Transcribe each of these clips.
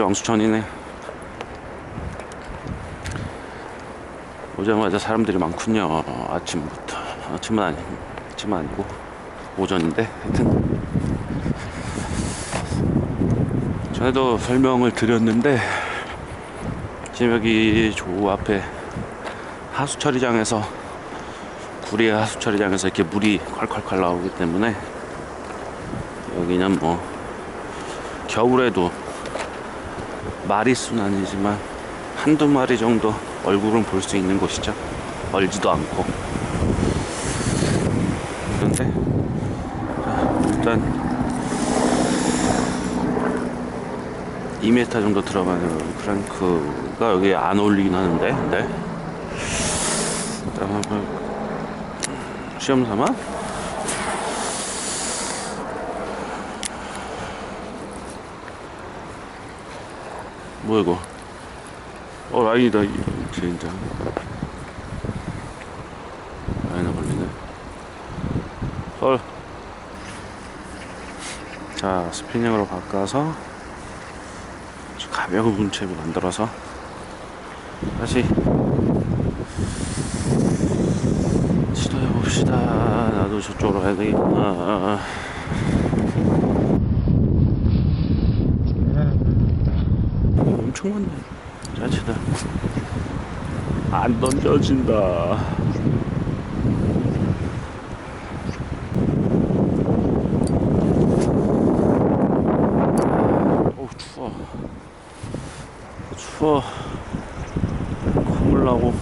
왕수천이네. 오자마자 사람들이 많군요. 아침부터. 아침은 아니, 아침은 아니고 오전인데 하여튼 전에도 설명을 드렸는데 지금 여기 조 앞에 하수처리장에서 구리 하수처리장에서 이렇게 물이 콸콸콸 나오기 때문에 여기는 뭐 겨울에도 마리수는 아니지만 한두 마리 정도 얼굴은 볼 수 있는 곳이죠. 멀지도 않고. 그런데 자, 일단 2m 정도 들어가는 크랭크가 여기 안 어울리긴 하는데, 네. 일단 한번 시험 삼아 뭐야 이거? 어 라인이다 이 진짜 라인에 걸리네. 헐자 스피닝으로 바꿔서 가벼운 문체로 만들어서 다시 시도해 봅시다. 나도 저쪽으로 가야 되겠구나 엄청 많네. 자치다. 안 던져진다. 어우, 추워. 추워. 콧물 나고.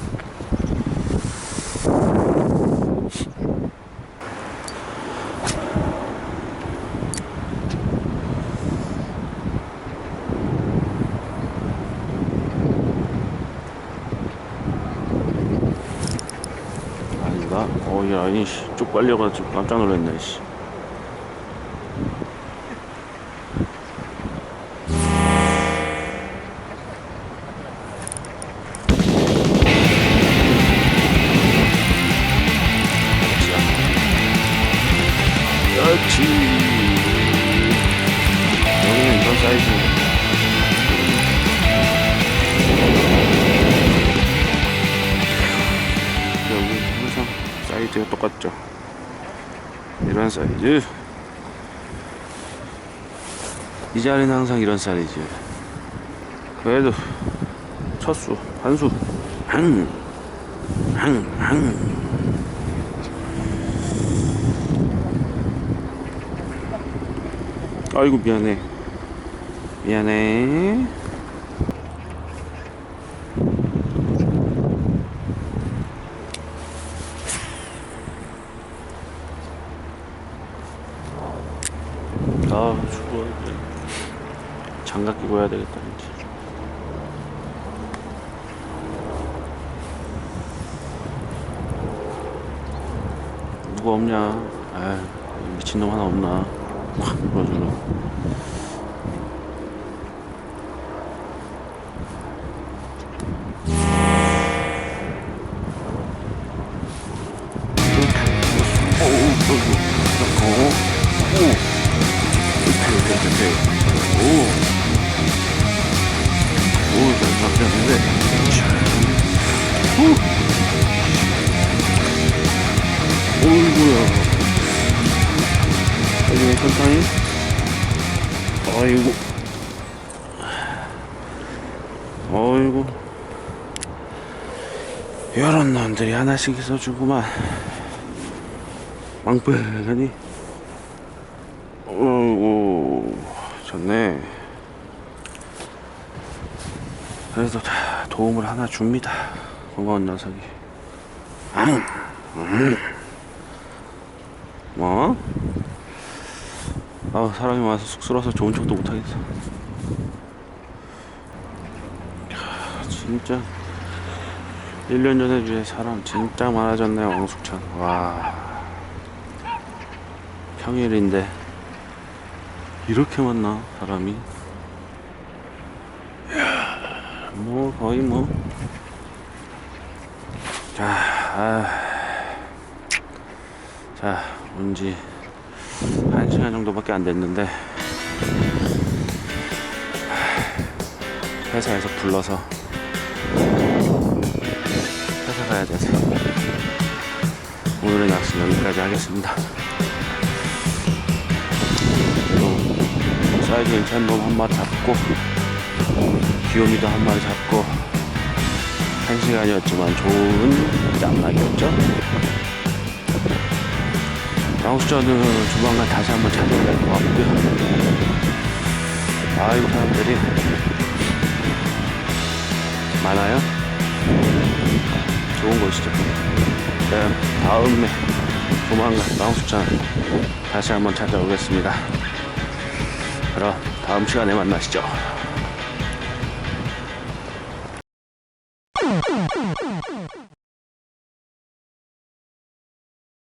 아닌가? 어, 이 라인이 씨, 쭉 빨려가지고 깜짝 놀랐네, 씨. 사이즈가 똑같죠. 이런 사이즈. 이 자리는 항상 이런 사이즈. 그래도 첫수, 한수, 항, 항, 항. 아이고 미안해. 미안해. 아 죽어 이제. 장갑 끼고 해야 되겠다 이제 누가 없냐? 아 미친놈 하나 없나? 확 오, 여기 천천히. 아이고. 어이구. 이런 놈들이 하나씩 있어주구만. 망ปื하니 어이구. 좋네. 그래도 다 도움을 하나 줍니다. 고마운 녀석이. 음, 음. 뭐? 아 사람이 많아서 쑥스러워서 좋은 척도 못하겠어. 야, 진짜 1년 전에 비해 사람 진짜 많아졌네 왕숙천. 와 평일인데 이렇게 많나 사람이? 뭐 거의 뭐. 자, 아, 자, 온지 한 시간 정도밖에 안 됐는데 회사에서 불러서 회사 가야 돼서 오늘의 낚시 여기까지 하겠습니다. 또 사이즈 괜찮은 놈한 마리 잡고 귀요미도 한 마리 잡고 한 시간이었지만 좋은 짬낚이었죠. 마우스전은 조만간 다시 한번 찾아갈 것 같고요. 아이고 사람들이 많아요. 좋은 곳이죠. 네, 다음에 조만간 마우스전 다시 한번 찾아오겠습니다. 그럼 다음 시간에 만나시죠.